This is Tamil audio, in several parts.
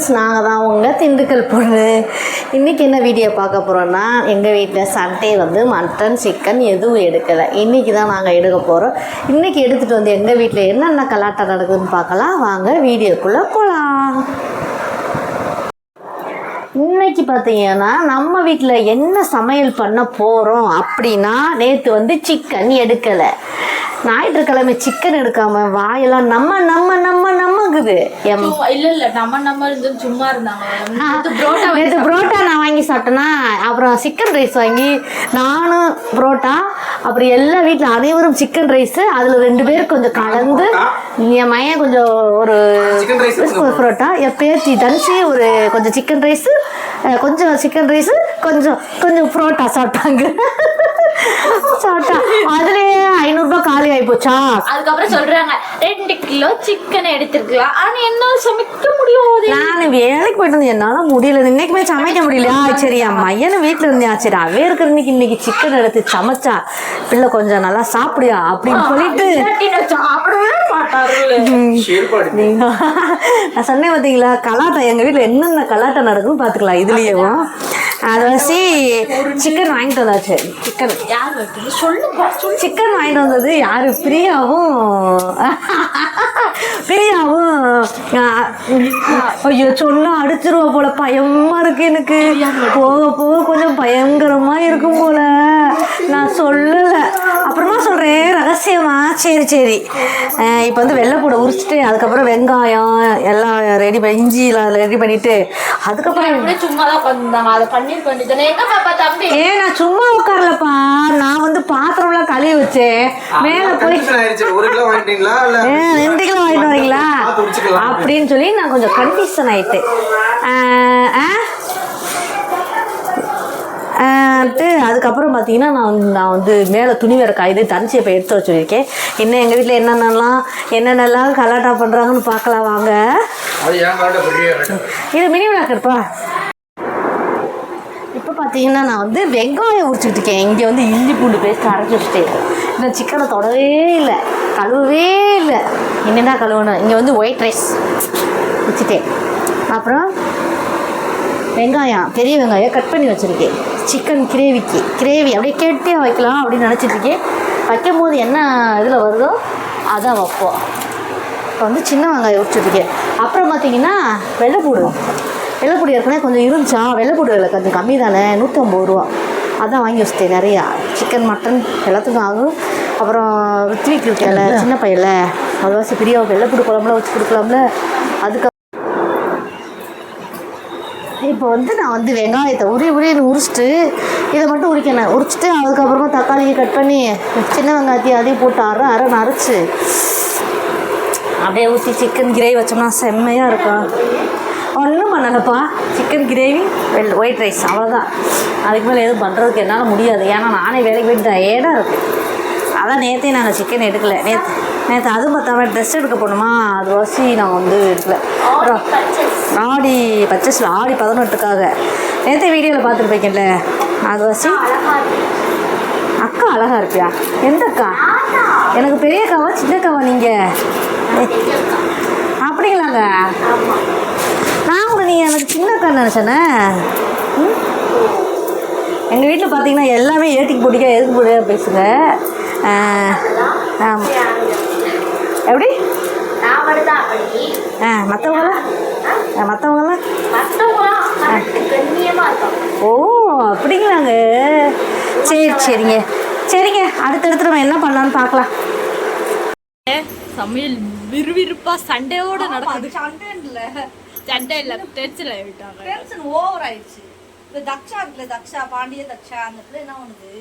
ஃப்ரெண்ட்ஸ் நாங்கள் தான் உங்கள் திண்டுக்கல் பொண்ணு. இன்றைக்கி என்ன வீடியோ பார்க்க போகிறோன்னா எங்கள் வீட்டில் சண்டே வந்து மட்டன் சிக்கன் எதுவும் எடுக்கலை. இன்றைக்கி தான் நாங்கள் எடுக்க போகிறோம் இன்றைக்கி எடுத்துகிட்டு வந்து எங்கள் வீட்டில் என்னென்ன கலாட்டம் நடக்குதுன்னு பார்க்கலாம். வாங்க வீடியோக்குள்ளே போகலாம் இன்னைக்கு பார்த்தீங்கன்னா நம்ம வீட்டில் என்ன சமையல் பண்ண போகிறோம் அப்படின்னா நேற்று வந்து சிக்கன் எடுக்கலை. ஞாயிற்றுக்கிழமை சிக்கன் எடுக்காம வாயெல்லாம் நம்ம நம்ம நம்ம நம்ம சும்மா- இல்ல இல்ல நம்ம நம்ம இருந்து சும்மா இருந்தாங்க. நேத்து புரோட்டா வாங்கி நேற்று புரோட்டா நான் வாங்கி சாப்பிட்டேன்னா அப்புறம் சிக்கன் ரைஸ் வாங்கி நானும் புரோட்டா அப்புறம் எல்லா வீட்டில் அனைவரும் சிக்கன் ரைஸு அதில் ரெண்டு பேர் கொஞ்சம் கலந்து என் மையன் கொஞ்சம் ஒரு சிக்கன் ரைஸ் ஒரு புரோட்டா என் பேத்தி தனுஷி ஒரு கொஞ்சம் சிக்கன் ரைஸு கொஞ்சம் சிக்கன் ரைஸு கொஞ்சம் கொஞ்சம் புரோட்டா சாப்பிட்டாங்க. சாப்பிட்டா. அதுலேயே ஐநூறுரூபா காலி ஆகி போச்சா அதுக்கப்புறம் சொல்றாங்க ரெண்டு கிலோ சிக்கன் எடுத்திருக்கலாம் ஆனா என்னால சமைக்க முடியாது. நான் வேலைக்கு போயிட்டு இருந்தேன். என்னால முடியல. இன்னைக்குமே சமைக்க முடியலையா? சரி என் வீட்டில் இருந்தியா சரி அவ இருக்கிற இன்னைக்கு இன்னைக்கு சிக்கன் எடுத்து சமைச்சா பிள்ளை கொஞ்சம் நல்லா சாப்பிடுயா? அப்படின்னு சொல்லிட்டு நான் சொன்னேன் பார்த்தீங்களா கலாட்டம் எங்கள் வீட்டில் என்னென்ன கலாட்டம் நடக்கும்னு பார்த்துக்கலாம் இதுலேயும். அதை வச்சு சிக்கன் வாங்கிட்டு வந்தாச்சு. சிக்கன் யார் சொல்லு. சிக்கன் வாங்கிட்டு வந்தது யாரு? பிரியாவும். பிரியாவும் ஐயோ சொன்னா அடிச்சிருவா போல பயமா இருக்கு எனக்கு. போக போக கொஞ்சம் பயங்கரமா இருக்கும் போல. நான் சொல்லல. சொல்றேன் ரகசியமா? சரி சரி. இப்போ வந்து வெள்ளைப்பூடை உரிச்சிட்டு அதுக்கப்புறம் வெங்காயம் எல்லாம் ரெடி பண்ணி இஞ்சிலாம் ரெடி பண்ணிட்டு அதுக்கப்புறம் சும்மா தான் அதை தம்பி? ஏன் நான் சும்மா உட்காரலப்பா. நான் வந்து பாத்திரம்லாம் கழுவி வச்சேன். மேலே போய் ஒரு கிலோ வாங்கிட்டீங்களா இல்ல? ஏ, ரெண்டு கிலோ வாங்கிட்டு வரீங்களா. அப்படின்னு சொல்லி நான் கொஞ்சம் கன்ஃபியூஷன் ஆயிட்டு ஆ, ஆன்ட்டு அதுக்கப்புறம் பார்த்தீங்கன்னா நான் நான் வந்து மேலே துணி வேறு காயுது தனிச்சு இப்போ எடுத்து வச்சுருக்கேன் இன்னும் எங்கள் வீட்டில் என்னென்னலாம் என்னென்னலாம் கலாட்டா பண்ணுறாங்கன்னு பார்க்கலாம் வாங்க. இது மினி விளக்குப்பா இப்போ பார்த்தீங்கன்னா நான் வந்து வெங்காயம் உரிச்சுக்கிட்டு இருக்கேன். இங்கே வந்து இஞ்சி பூண்டு பேஸ்ட் அரைச்சி வச்சுட்டேன். இந்த சிக்கனை தொடவே இல்லை. கழுவவே இல்லை. என்னென்ன கழுவணும்? இங்கே வந்து ஒயிட் ரைஸ் வச்சுட்டேன் அப்புறம் வெங்காயம் பெரிய வெங்காயம் கட் பண்ணி வச்சுருக்கேன். சிக்கன் கிரேவிக்கு கிரேவி அப்படியே கேட்டே வைக்கலாம் அப்படின்னு நினச்சிட்ருக்கேன் வைக்கும் போது என்ன இதில் வருதோ அதான் வைப்போம். இப்போ வந்து சின்ன வெங்காயம் உரிச்சிருக்கேன் அப்புறம் பார்த்தீங்கன்னா வெள்ளைப்பூடு. வெள்ளைப்பூடு ஏற்கனவே கொஞ்சம் இருந்துச்சா? வெள்ளைப்பூடு விலை கொஞ்சம் கம்மி தானே. நூற்றம்பது ரூபா. அதான் வாங்கி வச்சிட்டேன் நிறையா. சிக்கன் மட்டன் எல்லாத்துக்கும் ஆகும். அப்புறம் ரித்விக் இருக்கல சின்ன பையல அவ்வளோவாசி பிரியா வெள்ளைப்பூடு குழம்புல வச்சு கொடுக்கலாம்ல. அதுக்கு இப்போ வந்து நான் வந்து வெங்காயத்தை உரி உரியன்னு உரிச்சிட்டு இதை மட்டும் உரிக்கணும். உரிச்சிட்டு அதுக்கப்புறமா தக்காளியை கட் பண்ணி சின்ன வெங்காயத்தையும் அதையும் போட்டு அரை அரை நரைச்சி அப்படியே ஊற்றி சிக்கன் கிரேவி வச்சோம்னா செம்மையாக இருக்கும். ஒன்றும் பண்ணலப்பா. சிக்கன் கிரேவி வெள் ஒயிட் ரைஸ் அவ்வளோதான் அதுக்கு மேலே எதுவும் பண்ணுறதுக்கு என்னால் முடியாது. ஏன்னா நானே வேலைக்கு போயிட்டு டயர்டாக இருக்குது அதான் நேற்றே நாங்கள் சிக்கன் எடுக்கல. நேற்று நேற்று அதுவும் பார்த்தாமல் ட்ரெஸ் எடுக்க போனோமா? அது வாசி நான் வந்து எடுக்கல. ஆடி பச்சஸில் ஆடி பதினெட்டுக்காக. நேற்று வீடியோவில் பார்த்துருப்பீங்கல்ல அது வாசி? அக்கா அழகா இருப்பியா? எந்த அக்கா எனக்கு பெரிய அக்காவா சின்ன அக்காவா நீங்கள் அப்படிங்களாங்க? நான் கூட நீ எனக்கு சின்ன அக்கா நினச்சேனே எங்கள் வீட்டில் பார்த்தீங்கன்னா எல்லாமே ஏட்டிக்கு போட்டிக்கா எதுக்கு போட்டியா பேசுங்க. ஆமாம் எப்படி? ஆ மற்றவங்களாம் மற்றவங்களாம் ஓ அப்படிங்களாங்க. சரி சரிங்க. சரிங்க அடுத்தடுத்து நம்ம என்ன பண்ணலான்னு பார்க்கலாம். சமையல் விறுவிறுப்பா சண்டையோட நடக்குது. சண்டை இல்ல. சண்டை இல்ல டென்ஷன் ஆகிட்டாங்க டென்ஷன் ஓவர் ஆயிடுச்சு இந்த தக்ஷா இருக்குல்ல தக்ஷா பாண்டிய தக்ஷா அந்த பிள்ளை என்ன பண்ணுது?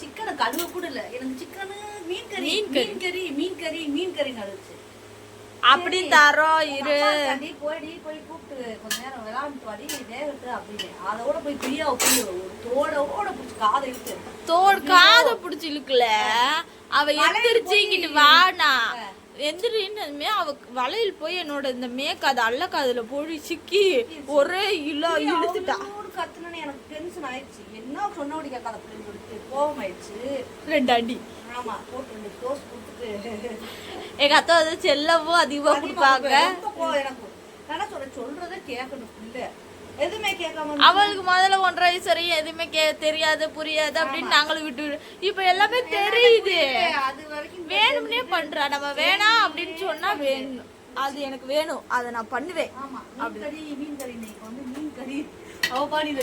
சிக்கனை கழுவ கூட இல்ல. எனக்கு சிக்கனு மீன் கறி மீன் மீன் கறி மீன் கறி மீன் கறி நடுச்சு அப்படி தரோம் இரு போய்டி போய் கூப்பிட்டு கொஞ்ச நேரம் விளாண்டுட்டு வாடி வேகட்டு அப்படின்னு. அதோட போய் பிரியாவை போய் ஒரு தோடோட பிடிச்சி காதை இழுத்து தோடு காதை பிடிச்சி இழுக்கல. அவ எந்திரிச்சு இங்கிட்டு வானா எந்திரின்னு அவ வளையல் போய் என்னோட இந்த மேக்காது அல்லக்காதுல போய் சிக்கி ஒரே இலோ இழுத்துட்டா. கத்துனே எனக்கு டென்ஷன் ஆயிடுச்சு. என்ன சொன்னபடி கேட்காத அப்படின்னு சொல்லிட்டு கோவம் ஆயிடுச்சு. ரெண்டு அடி. ஆமா போட்டு ரெண்டு டோஸ் கொடுத்துட்டு. எங்க அத்தை வந்து செல்லவும் அதிகமா கொடுப்பாங்க. எனக்கு. ஆனா சொல்ல சொல்றத கேட்கணும் இல்ல எதுவுமே கேட்காம அவளுக்கு முதல்ல ஒன்றரை வயசு வரையும் எதுவுமே கே தெரியாது புரியாது அப்படின்னு நாங்களும் விட்டு விடு- இப்ப எல்லாமே தெரியுது. அது வரைக்கும் வேணும்னே பண்றா. நம்ம வேணாம் அப்படின்னு சொன்னா வேணும். அது எனக்கு வேணும். அதை நான் பண்ணுவேன். ஆமா. மீன் கறி மீன் கறி இன்னைக்கு வந்து மீன் கறி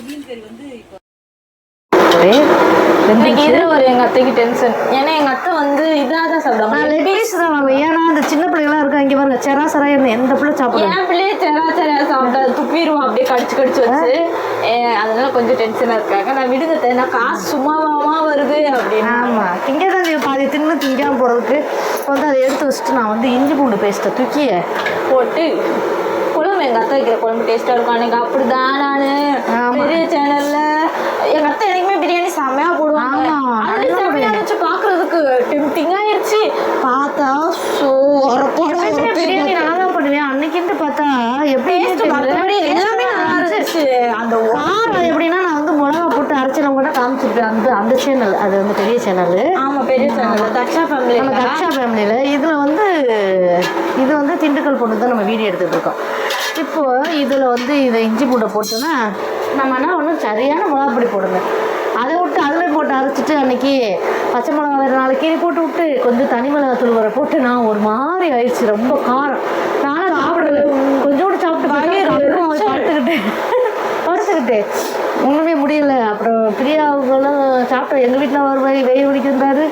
மீன் கறி வந்து இப்போ இன்னைக்கு இதுல ஒரு எங்க அத்தைக்கு டென்ஷன் ஏன்னா எங்க அத்தை வந்து இதாக தான் சாப்பிடுவாங்க தான் ஏன்னா அந்த சின்ன பிள்ளைங்களாம் இருக்கா இங்கே பாருங்க செரா செரா என்ன எந்த பிள்ளை சாப்பிடும்? என் பிள்ளையே செரா செரா சாப்பிட்டா துப்பிடுவோம் அப்படியே கடிச்சு கடிச்சு வச்சு. அதனால கொஞ்சம் டென்ஷனா இருக்காங்க. நான் விடுங்க நான் காசு சும்மாவாமா வருது அப்படின்னு. ஆமாம் திங்க தான் செய்யும். பாதி தின்னு திங்காம போகிறதுக்கு வந்து அதை எடுத்து வச்சுட்டு நான் வந்து இஞ்சி பூண்டு பேஸ்ட்டை தூக்கி போட்டு குழம்பு எங்க அத்தை வைக்கிற குழம்பு டேஸ்டா இருக்கும். அன்னைக்கு அப்படிதான் நானு. ஆமா. பெரிய சேனல்ல எங்க அத்தை எனக்குமே பிரியாணி செம்மையா போடுவாங்க ஆமா, அது நல்லா செம்மையா இருந்துச்சு பாக்குறதுக்கு டெம்டிங் ஆயிருச்சு பார்த்தா சோ எப்பயுமே பிரியாணி நல்லா தான் பண்ணுவேன் அன்னைக்குன்ட்டு பார்த்தா எப்படி மற்றபடி எல்லாமே நல்லா இருந்துச்சு அந்த காரம் எப்படின்னா நான் வந்து மிளகா போட்டு அரைச்சி நம்ம கூட காமிச்சிருப்பேன் அந்த அந்த சேனல் அது வந்து பெரிய சேனல் ஆமா பெரிய சேனல் தக்ஷா நம்ம ஃபேமிலி தக்ஷா ஃபேமிலியில் இதில் வந்து இது வந்து திண்டுக்கல் பொண்ணு தான் நம்ம வீடியோ எடுத்துகிட்டு இருக்கோம். இப்போ இதில் வந்து இதை இஞ்சி பூண்டை போட்டோன்னா நம்ம என்ன ஒன்றும் சரியான மிளகா பொடி போடுங்க அதை விட்டு அதில் போட்டு அரைச்சிட்டு அன்னைக்கு பச்சை மிளகா வேறு நாலு கீழே போட்டு விட்டு கொஞ்சம் தனி மிளகா தூள் வர போட்டு நான் ஒரு மாதிரி ஆயிடுச்சு ரொம்ப காரம். நானும் சாப்பிடல. கொஞ்சோண்டு சாப்பிட்டு வயிறு படுத்துக்கிட்டேன் படுத்துக்கிட்டேன் ஒன்றுமே முடியல. அப்புறம் பிரியா அவங்கெல்லாம் சாப்பிட்டோம் எங்கள் வீட்டில் ஒரு வயிறு வயிறு வலிக்கிறாரு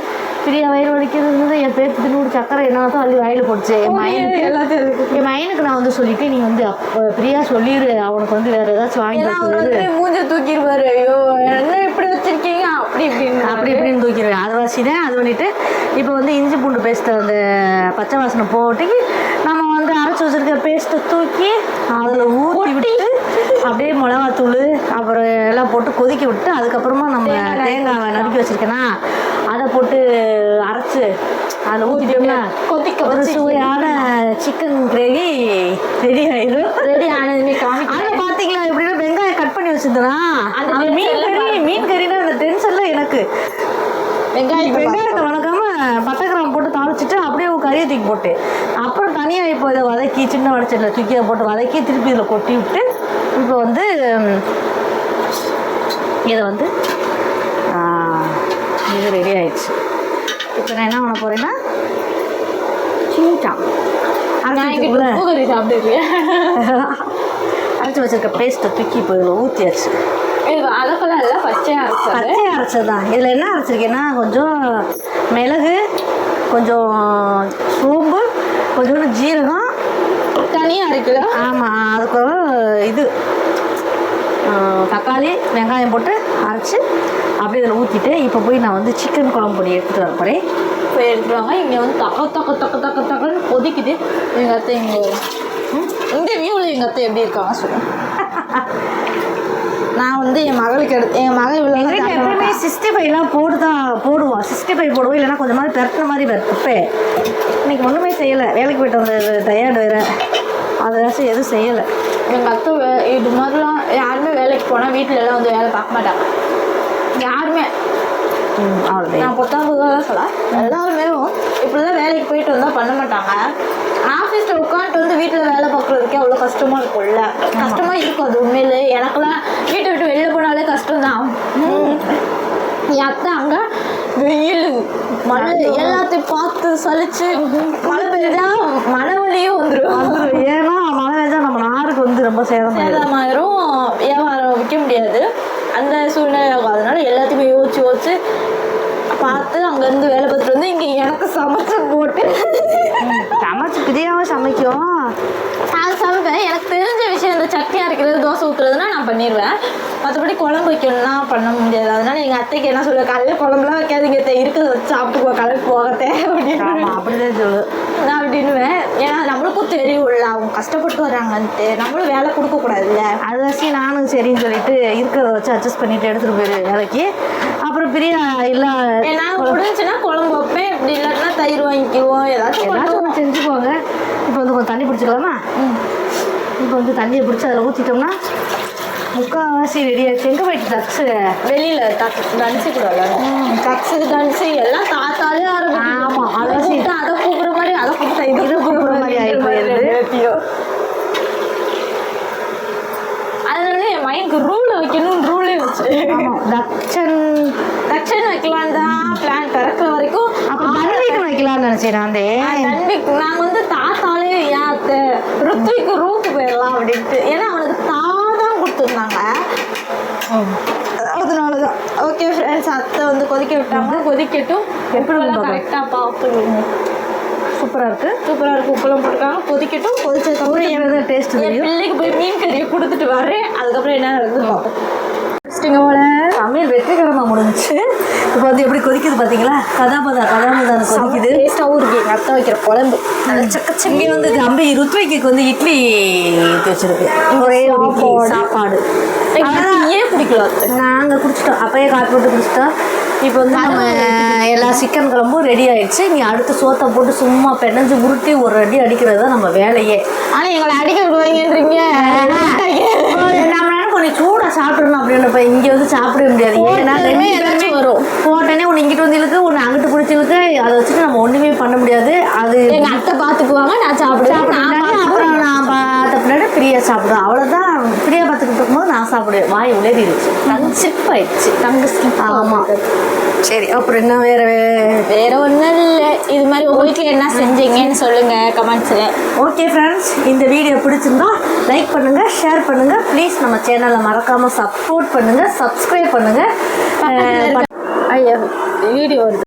பிரியா வயிறு வலிக்கிறது என் பேத்து தின்னு சக்கரை என்ன அள்ளி வயலில் போட்டுச்சு. என் மயனுக்கு என் மயனுக்கு நான் வந்து சொல்லிட்டு நீ வந்து அப்போ பிரியா சொல்லிடு அவனுக்கு வந்து வேற ஏதாச்சும் வாங்கி மூஞ்ச தூக்கிடுவாரு ஐயோ என்ன இப்படி வச்சிருக்கீங்க? அப்படி இப்படின்னு. அப்படி இப்படின்னு தூக்கிடுவேன் அது வாசிதான் அது பண்ணிட்டு இப்போ வந்து இஞ்சி பூண்டு பேஸ்ட்டை அந்த பச்சை வாசனை போட்டு அரைச்சி வச்சிருக்க பேஸ்ட்டை தூக்கி அதில் ஊற்றி விட்டு அப்படியே மிளகாத்தூள் அப்புறம் எல்லாம் போட்டு கொதிக்க விட்டு அதுக்கப்புறமா நம்ம தேங்காவை நறுக்கி வச்சிருக்கேனா அதை போட்டு அரைச்சு அதில் ஊற்றிட்டோம்னா கொதிக்க ஒரு சுவையான சிக்கன் கிரேவி ரெடி ஆயிடும் ரெடி ஆனதுமே காமிக்க ஆனா பாத்தீங்களா எப்படின்னா வெங்காயம் கட் பண்ணி வச்சிருந்தா அந்த மீன் கறி மீன் கறினா அந்த டென்ஷன்ல எனக்கு. வெங்காயம் வெங்காயத்தை வணக்காம பட்டை கிராம்பு போட்டு தாளிச்சிட்டு அப்படியே கறியை தூக்கி போட்டு தனியாக இப்போ இதை வதக்கி சின்ன வடச்சட்டில் தூக்கி போட்டு வதக்கி திருப்பி இதில் கொட்டி விட்டு இப்போ வந்து இதை வந்து இது ரெடி ஆயிடுச்சு. இப்போ நான் என்ன பண்ண போறேன்னா சீட்டான் அரைச்சி வச்சிருக்க பேஸ்ட்டை தூக்கி இப்போ இதில் ஊற்றியாச்சு இல்லை பச்சையா அரைச்சது? அரைச்சது தான் இதில் என்ன அரைச்சிருக்கேன்னா கொஞ்சம் மிளகு கொஞ்சம் சோம்பு கொஞ்சோண்டு ஜீரகம். தனியா அரைக்கல? ஆமாம் அதுக்கப்புறம் இது. தக்காளி வெங்காயம் போட்டு அரைச்சி அப்படியே இதில் ஊற்றிட்டு இப்போ போய் நான் வந்து சிக்கன் குழம்பு பொடி எடுத்துகிட்டு வர போகிறேன் போய் எடுத்துருவாங்க இங்க வந்து தக்க தக்க தக்க தக்க தக்கன்னு கொதிக்குது. எங்க அத்தை இங்க ம், இந்த வியூவில் எங்க அத்தை எப்படி இருக்காங்க சொல்லுங்க. நான் வந்து என் மகளுக்கு எடுத்து என் மகள் இவ்வளோ எப்பவுமே சிக்ஸ்டி ஃபைவ்லாம் போட்டு தான் போடுவோம். சிக்ஸ்டி ஃபைவ் போடுவோம். இல்லைன்னா கொஞ்சம் மாதிரி பெரட்டின மாதிரி வைப்பேன் இன்னைக்கு ஒன்றுமே செய்யலை. வேலைக்கு போயிட்டு வந்த டயர்டு வேறு. அதனாச்சும் எதுவும் செய்யலை. எங்கள் அத்தை வே- இது மாதிரிலாம் யாருமே வேலைக்கு போனால் வீட்டில எல்லாம் வந்து வேலை பார்க்க மாட்டாங்க. யாருமே. ம் அவ்வளோதான் நான் பொத்தாம்புக்காக தான் சொல்ல. எல்லாருமே இப்படிலாம் வேலைக்கு போயிட்டு வந்தால் பண்ண மாட்டாங்க. ஆஃபீஸில் உட்காந்துட்டு வந்து வீட்டில் வேலை கஷ்டமாக இருக்கும்ல கஷ்டமாக இருக்கும் அது உண்மையிலே. எனக்கெல்லாம் வீட்டை விட்டு வெளில போனாலே கஷ்டம் தான் என் அத்தை அங்கே வெயில் மழை எல்லாத்தையும் பார்த்து சலிச்சு மழை பெய்ஞ்சா மனவழியும் வந்துடும் வந்துடும் ஏன்னா மழை பெஞ்சா நம்ம நாருக்கு வந்து ரொம்ப சேதம். சேதமாயிரும். வியாபாரம் விற்க முடியாது. அந்த சூழ்நிலை அதனால எல்லாத்தையுமே யோசிச்சு யோசிச்சு பார்த்து அங்கேருந்து வேலை பார்த்துட்டு வந்து இங்கே எனக்கு சமைச்சு போட்டு. சமைச்சு பிரியாம சமைக்கும். நான் சமைப்பேன் எனக்கு தெரிஞ்ச விஷயம் இந்த சட்னி அரைக்கிறது தோசை ஊற்றுறதுனா நான் பண்ணிடுவேன் மற்றபடி குழம்பு வைக்கணும்னா பண்ண முடியாது. அதனால எங்கள் அத்தைக்கு என்ன சொல்லுவேன் காலையில் குழம்புலாம் வைக்காதீங்க இருக்கிறத வச்சு சாப்பிட்டுக்கோ கலக்கு போகத்தே அப்படின்னு. அப்படிதான் சொல்லு நான் அப்படின்னுவேன். ஏன்னா கஷ்டப்பட்டு வராங்கன்ட்டு நம்மளும் வேலை கொடுக்கக்கூடாதுல்ல அது வச்சு நானும் சரின்னு சொல்லிட்டு இருக்கிறத வச்சு அட்ஜஸ்ட் பண்ணிட்டு எடுத்துட்டு போயிரு வேலைக்கு. அப்புறம் பிரியா இல்லை ஏன்னா முடிஞ்சுன்னா குழம்பு வைப்பேன். இப்படி இல்லாட்டினா தயிர் வாங்கிக்குவோம். ஏதாச்சும் ஏதாச்சும் ஒன்று செஞ்சுக்கோங்க. இப்போ வந்து கொஞ்சம் தண்ணி பிடிச்சிக்கலாமா? இப்போ வந்து தண்ணியை பிடிச்சி அதில் ஊற்றிட்டோம்னா முக்கால்வாசி ரெடி ஆயிடுச்சு. எங்கே போயிட்டு தக்ஸு? வெளியில தனிச்சு கூட கக்ஸு தனிச்சு எல்லாம் தாத்தாலே ஆமா, அதை அதான் சரி. கூப்பிட்டு அதை கூப்பிடுற மாதிரி அதை கூப்பிட்டா இதை கூப்பிடுற மாதிரி ஆகி போயிருது. போயிருது பையனுக்கு ரூல் வைக்கணும் ரூலே வச்சு. தக்ஷன். தக்ஷன் வைக்கலாம் தான் பிளான் திறக்கிற வரைக்கும். அப்போ தன்விக்கு வைக்கலாம்னு நினச்சேன் நான் வந்து. தன்விக் நாங்கள் வந்து தாத்தாலே யாத்து ருத்விக்கு ரூக்கு போயிடலாம் அப்படின்ட்டு. ஏன்னா அவனுக்கு தா தான் கொடுத்துருந்தாங்க. அதனால தான் ஓகே ஃப்ரெண்ட்ஸ் அத்தை வந்து கொதிக்க விட்டாங்க. கொதிக்கட்டும். உப்புலாம் கரெக்டாக பார்த்துக்கணும் சூப்பராக இருக்கு. சூப்பராக இருக்கும் உப்பெல்லாம் போட்டுருக்காங்க. கொதிக்கட்டும். கொதிச்சதுக்கப்புறம் டேஸ்ட் தெரியும்? பிள்ளைக்கு போய் மீன் கறியை கொடுத்துட்டு வரேன். அதுக்கப்புறம் என்ன நடக்குது பார்ப்போம். போல. சமையல் வெற்றிகரமாக முடிஞ்சுச்சு. இப்போ வந்து எப்படி கொதிக்குது பார்த்தீங்களா கதாபதா கதாபதான் கொதிக்குது. டேஸ்ட்டாகவும் இருக்கு. எங்கள் அத்தை வைக்கிற குழம்பு. நல்ல சக்க இங்கே வந்து தம்பி ருத்வைக்கு வந்து இட்லி ஊத்தி வச்சிருக்கு. ஒரே சாப்பாடு. ஏன் பிடிக்கல நாங்கள் குடிச்சிட்டோம். அப்பயே காப்பி போட்டு குடிச்சிட்டோம். இப்போ வந்து நம்ம எல்லா சிக்கன் குழம்பும் ரெடி ஆயிடுச்சு. நீ அடுத்து சோத்தை போட்டு சும்மா பெனஞ்சு உருட்டி ஒரு அடி அடிக்கிறது தான் நம்ம வேலையே. ஆனால் எங்களை அடிக்க விடுவாங்கன்றீங்க நம்ம என்ன பண்ணி சூடாக சாப்பிடணும் அப்படின்னு இப்போ இங்கே வந்து சாப்பிடவே முடியாது. ஏன்னா ரெண்டு வரும். போட்டனே ஒன்று இங்கிட்டு வந்து இழுக்கு ஒன்று அங்கிட்டு பிடிச்சி இழுக்கு. அதை வச்சுட்டு நம்ம ஒன்றுமே பண்ண முடியாது. அது எங்கள் அத்தை பார்த்துக்குவாங்க நான் சாப்பிடுவேன். அப்புறம் நான் பின்னாடி பிரியா சாப்பிடுவேன். அவ்வளோதான் பிரியா பார்த்துக்கிட்டு இருக்கும்போது நான் சாப்பிடுவேன். வாய் உளறிடுச்சு டங்கு ஸ்லிப் ஆயிடுச்சு டங்கு ஸ்லிப் ஆமாம் சரி அப்புறம் என்ன வேற வேற ஒன்றும் இல்லை. இது மாதிரி உங்கள் வீட்டில் என்ன செஞ்சீங்கன்னு சொல்லுங்க கமெண்ட்ஸில் ஓகே ஃப்ரெண்ட்ஸ் இந்த வீடியோ பிடிச்சிருந்தா லைக் பண்ணுங்க ஷேர் பண்ணுங்க. ப்ளீஸ் நம்ம சேனலை மறக்காம சப்போர்ட் பண்ணுங்க சப்ஸ்கிரைப் பண்ணுங்க. ஐயோ வீடியோ வருது.